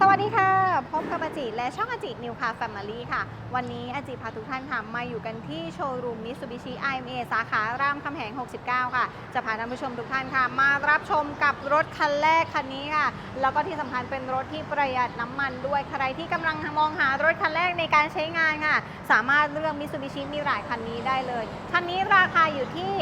สวัสดีค่ะ พบกับอาจิและช่องอาจินิวคาแฟมิลี่ค่ะ วันนี้อาจิพาทุกท่านค่ะมาอยู่กันที่โชว์รูมมิ t ซูบิชิ IMA สาขารามคำแหง 69 ค่ะ จะพาท่านผู้ชมทุกท่านค่ะ มารับชมกับรถคันแรกคันนี้ค่ะ แล้วก็ที่สำคัญเป็นรถที่ประหยัดน้ำมันด้วย ใครที่กำลังมองหารถคันแรกในการใช้งานค่ะ สามารถเลือกมิ t ซูบิชิมิราคันนี้ได้เลย คันนี้ราคาอยู่ที่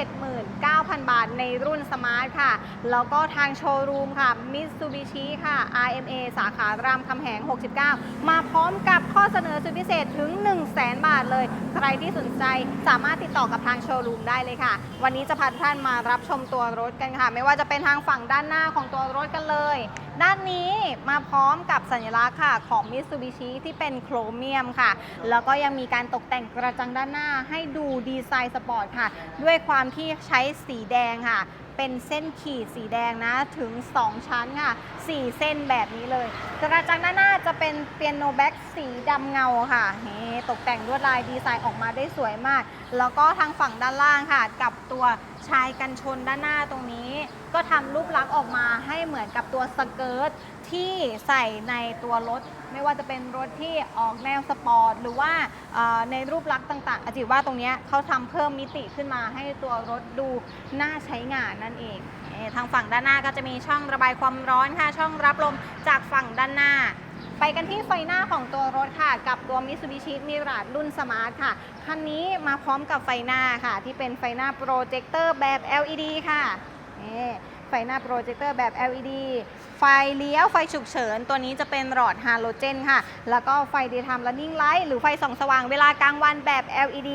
579,000 บาทในรุ่นสมาร์ทค่ะ แล้วก็ทางโชว์รูมค่ะ Mitsubishi ค่ะ RMA สาขารามคำแหง 69 มาพร้อมกับข้อเสนอสุดพิเศษถึง 1 0 0 0 0แบาทเลย ใครที่สนใจสามารถติดต่อกับทางโชว์รูมได้เลยค่ะ วันนี้จะพาท่านมารับชมตัวรถกันค่ะ ไม่ว่าจะเป็นทางฝั่งด้านหน้าของตัวรถกันเลย ด้านนี้มาพร้อมกับสัญลักษณ์ค่ะของ Mitsubishi ที่เป็นโครเมียมค่ะ แล้วก็ยังมีการตกแต่งกระจังด้านหน้าให้ดูดีไซน์สปอร์ตค่ะ ด้วยความที่ใช้สีแดงค่ะ เป็นเส้นขีดสีแดงนะถึง 2 ชั้นค่ะ4เส้นแบบนี้เลยกระจังด้านหน้าจะเป็นเปียโนแบ็กสีดำเงาค่ะเฮ้ตกแต่งลวดลายดีไซน์ออกมาได้สวยมาก แล้วก็ทางฝั่งด้านล่างค่ะ กับตัว ชายกันชนด้านหน้าตรงนี้ ก็ทำรูปลักษณ์ออกมาให้เหมือนกับตัวสเกิร์ตที่ใส่ในตัวรถ ไม่ว่าจะเป็นรถที่ออกแนวสปอร์ตหรือว่าในรูปลักษณ์ต่างๆอาจิว่าตรงนี้เขาทำเพิ่มมิติขึ้นมาให้ตัวรถดูน่าใช้งานนั่นเองทางฝั่งด้านหน้าก็จะมีช่องระบายความร้อนค่ะช่องรับลมจากฝั่งด้านหน้า ไปกันที่ไฟหน้าของตัวรถค่ะ กับตัว Mitsubishi Mirage รุ่นสมาร์ทค่ะ คันนี้มาพร้อมกับไฟหน้าค่ะ ที่เป็นไฟหน้าโปรเจคเตอร์แบบ LED ค่ะนี่ไฟหน้าโปรเจคเตอร์แบบ LED ไฟเลี้ยวไฟฉุกเฉิน ตัวนี้จะเป็นหลอดฮาโลเจนค่ะ แล้วก็ไฟ daytime running light หรือไฟส่องสว่างเวลากลางวันแบบ LED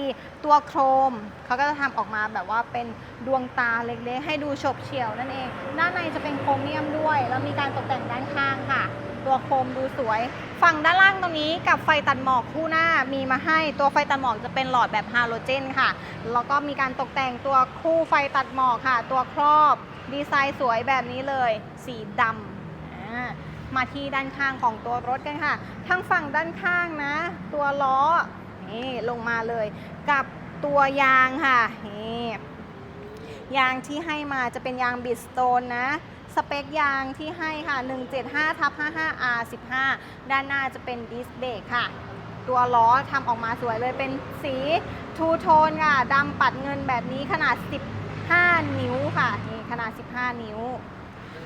ตัวโครม เขาก็จะทำออกมาแบบว่าเป็นดวงตาเล็กๆ ให้ดูฉบเฉี่ยวนั่นเอง ด้านในจะเป็นโครเมียมด้วย แล้วมีการตกแต่งด้านข้างค่ะ ตัวโคมดูสวย ฝั่งด้านล่างตรงนี้กับไฟตัดหมอกคู่หน้ามีมาให้ ตัวไฟตัดหมอกจะเป็นหลอดแบบฮาโลเจนค่ะ แล้วก็มีการตกแต่งตัวคู่ไฟตัดหมอกค่ะ ตัวครอบดีไซน์สวยแบบนี้เลย สีดำมาที่ด้านข้างของตัวรถกันค่ะ ทางฝั่งด้านข้างนะ ตัวล้อนี่ลงมาเลย กับตัวยางค่ะนี่ ยางที่ให้มาจะเป็นยางบิดสโตนนะ สเปคยางที่ให้ค่ะ 175ทับ 55 R15 ด้านหน้าจะเป็นดิสเบรกค่ะ ตัวล้อทำออกมาสวยเลยเป็นสีทูโทนค่ะดำปัดเงินแบบนี้ขนาด 15 นิ้วค่ะ นี่ขนาด 15 นิ้ว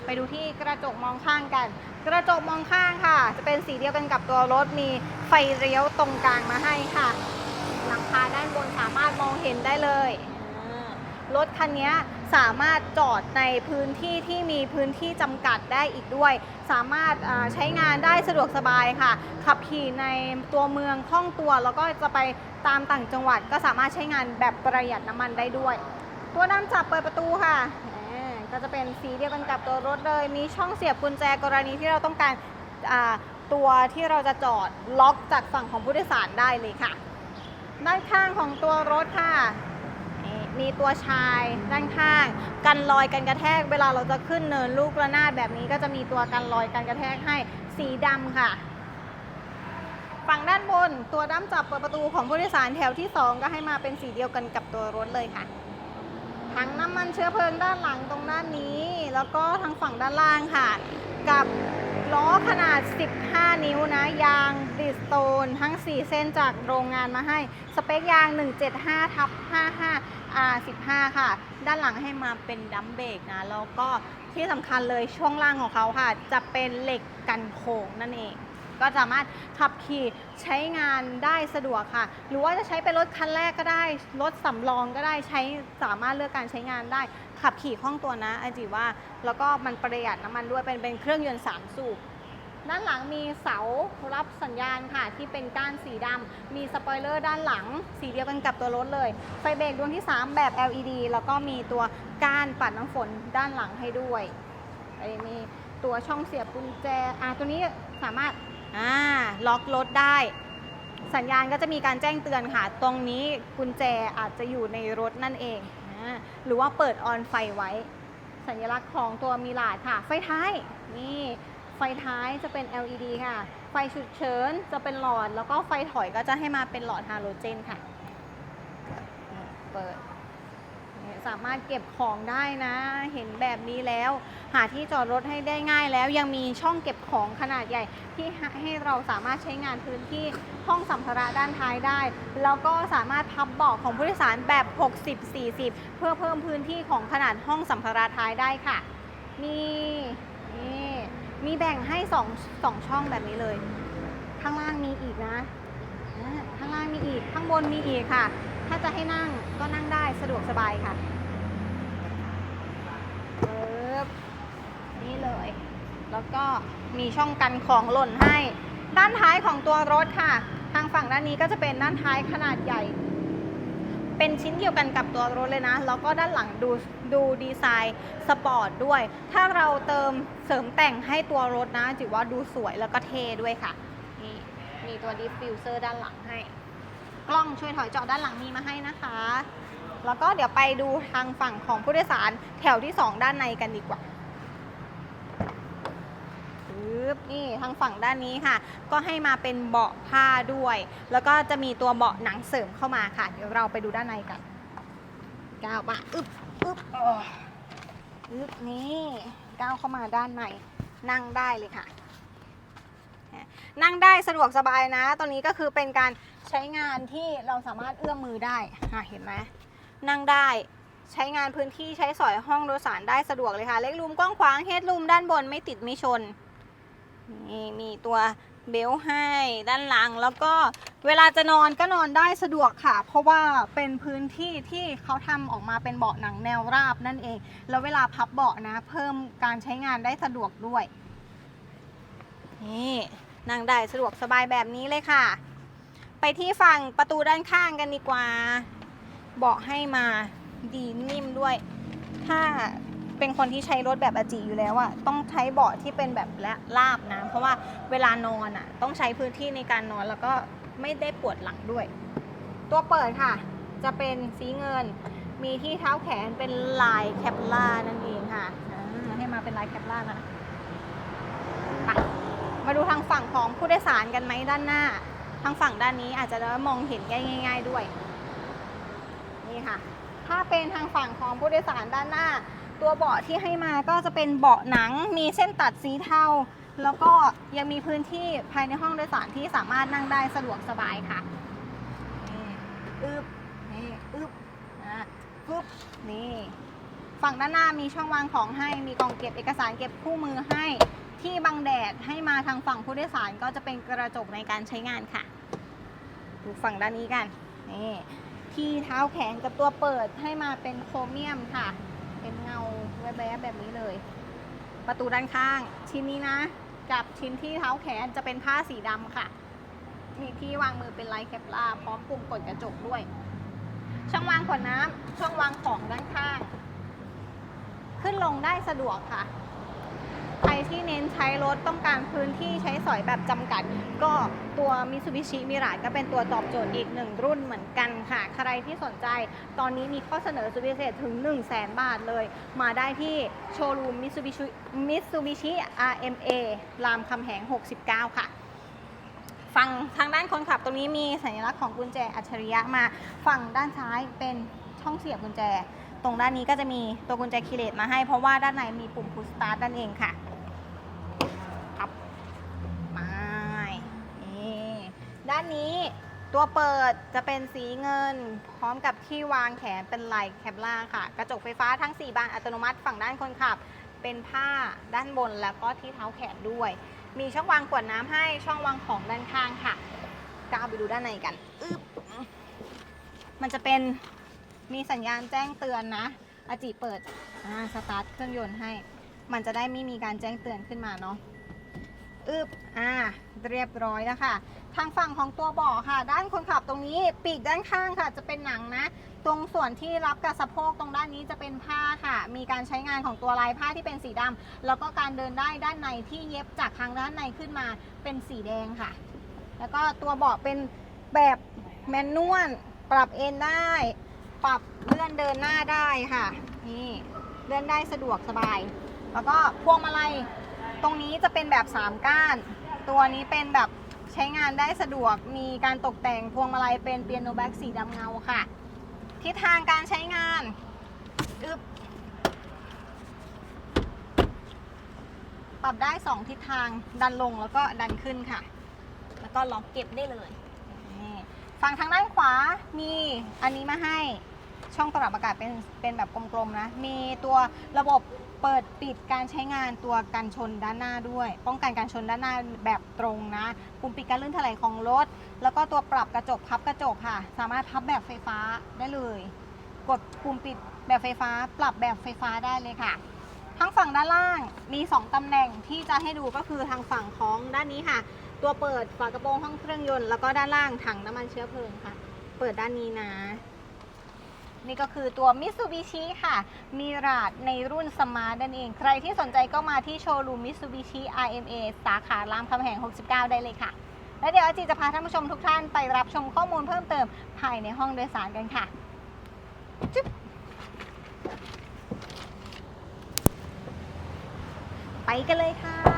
ไปดูที่กระจกมองข้างกัน กระจกมองข้างค่ะ จะเป็นสีเดียวกันกับตัวรถมีไฟเลี้ยวตรงกลางมาให้ค่ะ หลังคาด้านบนสามารถมองเห็นได้เลย รถคันนี้สามารถจอดในพื้นที่ที่มีพื้นที่จำกัดได้อีกด้วย สามารถใช้งานได้สะดวกสบายค่ะ ขับขี่ในตัวเมืองคล่องตัว แล้วก็จะไปตามต่างจังหวัด ก็สามารถใช้งานแบบประหยัดน้ำมันได้ด้วย ตัวด้านจับเปิดประตูค่ะก็จะเป็นสีเดียวกันกับตัวรถเลย มีช่องเสียบกุญแจกรณีที่เราต้องการตัวที่เราจะจอดล็อกจากฝั่งของผู้โดยสารได้เลยค่ะ ด้านข้างของตัวรถค่ะ มีตัวชายด้านข้าง กันรอยกันกระแทก เวลาเราจะขึ้นเนินลูกระนาดแบบนี้ก็จะมีตัวกันรอยกันกระแทกให้สีดำค่ะ ฝั่งด้านบนตัวด้ามจับเปิดประตูของผู้โดยสารแถวที่ 2 ก็ให้มาเป็นสีเดียวกันกับตัวรถเลยค่ะถังน้ำมันเชื้อเพลิงด้านหลังตรงด้านนี้ แล้วก็ทางฝั่งด้านล่างค่ะ กับล้อขนาด 15 นิ้วนะ ยางบิสโตน ทั้ง 4 เส้นจากโรงงานมาให้ สเปคยาง 175ทับ55 R15 ค่ะ ด้านหลังให้มาเป็นดัมเบรกนะ แล้วก็ที่สำคัญเลยช่วงล่างของเขาค่ะ จะเป็นเหล็กกันโค้งนั่นเอง ก็สามารถขับขี่ใช้งานได้สะดวกค่ะ หรือว่าจะใช้เป็นรถคันแรกก็ได้ รถสำรองก็ได้ใช้สามารถเลือกการใช้งานได้ ขับขี่คล่องตัวนะอจีว่า แล้วก็มันประหยัดน้ำมันด้วยเป็นเป็นเครื่องยนต์3สูบ ด้านหลังมีเสารับสัญญาณค่ะ ที่เป็นก้านสีดำมีสปอยเลอร์ด้านหลัง สีเดียวกันกับตัวรถเลย ไฟเบรกดวงที่ 3 แบบ LED แล้วก็มีตัวก้านปัดน้ำฝนด้านหลังให้ด้วยไอ้มีตัวช่องเสียบกุญแจอะตัวนี้สามารถอ่าล็อกรถได้ สัญญาณก็จะมีการแจ้งเตือนค่ะ ตรงนี้กุญแจอาจจะอยู่ในรถนั่นเองอหรือว่าเปิดออนไฟไว้ สัญลักษณ์ของตัวมิลาดค่ะ ไฟท้ายนี่ ฟท้ายจะเป็น LED ค่ะ ไฟฉุกเฉินจะเป็นหลอด แล้วก็ไฟถอยก็จะให้มาเป็นหลอดฮาโลเจนค่ะ เปิด สามารถเก็บของได้นะ เห็นแบบนี้แล้ว หาที่จอดรถให้ได้ง่ายแล้ว ยังมีช่องเก็บของขนาดใหญ่ ที่ให้เราสามารถใช้งานพื้นที่ห้องสัมภาระด้านท้ายได้ แล้วก็สามารถพับเบาะของผู้โดยสารแบบ 60-40 เพื่อเพิ่มพื้นที่ของขนาดห้องสัมภาระท้ายได้ค่ะมีนี่ มีแบ่งให้สองสองช่องแบบนี้เลย ข้างล่างมีอีกนะข้างล่างมีอีก ข้างบนมีอีกค่ะ ถ้าจะให้นั่งก็นั่งได้สะดวกสบายค่ะปึ๊บนี่เลย แล้วก็มีช่องกันของหล่นให้ ด้านท้ายของตัวรถค่ะ ทางฝั่งด้านนี้ก็จะเป็นด้านท้ายขนาดใหญ่ เป็นชิ้นเดียวกันกับตัวรถเลยนะ แล้วก็ด้านหลังดูดูดีไซน์สปอร์ตด้วย ถ้าเราเติมเสริมแต่งให้ตัวรถนะจิว่าดูสวยแล้วก็เท่ด้วยค่ะ นี่มีตัวดิฟฟิวเซอร์ด้านหลังให้ กล้องช่วยถอยจอด้านหลังมีมาให้นะคะ แล้วก็เดี๋ยวไปดูทางฝั่งของผู้โดยสารแถวที่ 2 ด้านในกันดีกว่าปึ๊ บนี่ทางฝั่งด้านนี้ค่ะ ก็ให้มาเป็นเบาะผ้าด้วย แล้วก็จะมีตัวเบาะหนังเสริมเข้ามาค่ะ เดี๋ยวเราไปดูด้านในกันก้าวมาอึ๊บอึ๊บอึ๊บนี่ก้าวเข้ามาด้านในนั่งได้เลยค่ะ นั่งได้สะดวกสบายนะตรงนี้ก็คือเป็นการใช้งานที่เราสามารถเอื้อมมือได้อะเห็นไหมนั่งได้ใช้งานพื้นที่ใช้สอยห้องโดยสารได้สะดวกเลยค่ะ เล็กรูมกว้างขวางเฮดรูมด้านบนไม่ติดไม่ชน นี่มีตัวเบลต์ให้ด้านหลังแล้วก็เวลาจะนอนก็นอนได้สะดวกค่ะ เพราะว่าเป็นพื้นที่ที่เขาทำออกมาเป็นเบาะหนังแนวราบนั่นเอง แล้วเวลาพับเบาะนะ เพิ่มการใช้งานได้สะดวกด้วยนี่นั่งได้สะดวกสบายแบบนี้เลยค่ะ ไปที่ฝั่งประตูด้านข้างกันดีกว่า เบาะให้มาดีนิ่มด้วย ถ้า เป็นคนที่ใช้รถแบบอจิอยู่แล้วอะต้องใช้เบาะที่เป็นแบบและลาบนะ เพราะว่าเวลานอนอะต้องใช้พื้นที่ในการนอนแล้วก็ไม่ได้ปวดหลังด้วย ตัวเปิดค่ะ จะเป็นสีเงิน มีที่เท้าแขนเป็นลายแคปล่านั่นเองค่ะให้มาเป็นลายแคปล่านะมาดูทางฝั่งของผู้โดยสารกันไหมด้านหน้า ทางฝั่งด้านนี้อาจจะมองเห็นง่าย ๆด้วย นี่ค่ะ ถ้าเป็นทางฝั่งของผู้โดยสารด้านหน้า ตัวเบาะที่ให้มาก็จะเป็นเบาะหนังมีเส้นตัดสีเทาแล้วก็ยังมีพื้นที่ภายในห้องโดยสารที่สามารถนั่งได้สะดวกสบายค่ะนี่อึบนี่อึบอะปึ๊บนี่ฝั่งด้านหน้ามีช่องวางของให้มีกล่องเก็บเอกสารเก็บคู่มือให้ที่บังแดดให้มาทางฝั่งผู้โดยสารก็จะเป็นกระจกในการใช้งานค่ะ ดูฝั่งด้านนี้กันนี่ที่เท้าแขนกับตัวเปิดให้มาเป็นโครเมียมค่ะ เป็นเงาแวบๆแบบนี้เลย ประตูด้านข้าง ชิ้นนี้นะ กับชิ้นที่เท้าแขนจะเป็นผ้าสีดำค่ะ มีที่วางมือเป็นลายแคปลาพร้อมปุ่มกดกระจกด้วย ช่องวางขวดน้ำช่องวางของด้านข้าง ขึ้นลงได้สะดวกค่ะ ใครที่เน้นใช้รถต้องการพื้นที่ใช้สอยแบบจำกัด ก็ตัว Mitsubishi m i r a ก็เป็นตัวตอบโจทย์อีกหนึ่งรุ่นเหมือนกันค่ะ ใครที่สนใจตอนนี้มีข้อเสนอสุดพิเศษถึง 1 0 0 0 0แสนบาทเลย มาได้ที่โชว์รูม Mitsubishi Mitsubishi RMA รามคำแหง 69 ค่ะฝั่งทางด้านคนขับตรงนี้มีสัญลักษณ์ของกุญแจอัจฉริยะมา ฝั่งด้านซ้ายเป็นช่องเสียบกุญแจ ตรงด้านนี้ก็จะมีตัวกุญแจคีเลสมาให้เพราะว่าด้านในมีปุ่มพุชสตาร์ทนั่นเองค่ะครับมานี่ด้านนี้ตัวเปิดจะเป็นสีเงิน พร้อมกับที่วางแขนเป็นลายแคปล่าค่ะ กระจกไฟฟ้าทั้ง 4 บานอัตโนมัติฝั่งด้านคนขับ เป็นผ้าด้านบนแล้วก็ที่เท้าแขนด้วย มีช่องวางขวดน้ำให้ช่องวางของด้านข้างค่ะก้าวไปดูด้านในกันอึ๊บมันจะเป็นมีสัญญาณแจ้งเตือนนะอาจิเปิดอ่าสตาร์ทเครื่องยนต์ให้ มันจะได้ไม่มีการแจ้งเตือนขึ้นมาเนาะ อึบอ่าเรียบร้อยแล้วค่ะ ทางฝั่งของตัวเบาะค่ะ ด้านคนขับตรงนี้ปีกด้านข้างค่ะ จะเป็นหนังนะ ตรงส่วนที่รับกับสะโพกตรงด้านนี้จะเป็นผ้าค่ะ มีการใช้งานของตัวลายผ้าที่เป็นสีดำแล้วก็การเดินได้ด้านในที่เย็บจากทางด้านในขึ้นมาเป็นสีแดงค่ะ แล้วก็ตัวเบาะเป็นแบบแมนนวลปรับเอนได้ ปรับเลื่อนเดินหน้าได้ค่ะ นี่เลื่อนได้สะดวกสบาย แล้วก็พวงมาลัย ตรงนี้จะเป็นแบบ 3 ก้าน ตัวนี้เป็นแบบใช้งานได้สะดวก มีการตกแต่งพวงมาลัยเป็นเปียโนแบ็กสีดำเงาค่ะ ทิศทางการใช้งานอึบปรับได้ 2 ทิศทางดันลงแล้วก็ดันขึ้นค่ะ แล้วก็ล็อกเก็บได้เลยนี่ฝั่งทางด้านขวามีอันนี้มาให้ช่องปรับอากาศเป็นเป็นแบบกลมๆนะ มีตัวระบบ เปิดปิดการใช้งานตัวกันชนด้านหน้าด้วย ป้องกันการชนด้านหน้าแบบตรงนะ ปุ่มปิดการลื่นถลายของรถ แล้วก็ตัวปรับกระจกพับกระจกค่ะ สามารถพับแบบไฟฟ้าได้เลย กดปุ่มปิดแบบไฟฟ้า ปรับแบบไฟฟ้าได้เลยค่ะ ทั้งฝั่งด้านล่างมี 2ตำแหน่งที่จะให้ดูก็คือทางฝั่งของด้านนี้ค่ะ ตัวเปิดฝากระโปรงห้องเครื่องยนต์แล้วก็ด้านล่างถังน้ำมันเชื้อเพลิงค่ะ เปิดด้านนี้นะ นี่ก็คือตัว Mitsubishi ค่ะ มีราดในรุ่นสมาร์ทนั่นเอง ใครที่สนใจก็มาที่โชว์รูม Mitsubishi RMA สาขารามคำแหง 69 ได้เลยค่ะ แล้วเดี๋ยวอาจีจะพาท่านผู้ชมทุกท่านไปรับชมข้อมูลเพิ่มเติมภายในห้องโดยสารกันค่ะจุ๊บไปกันเลยค่ะ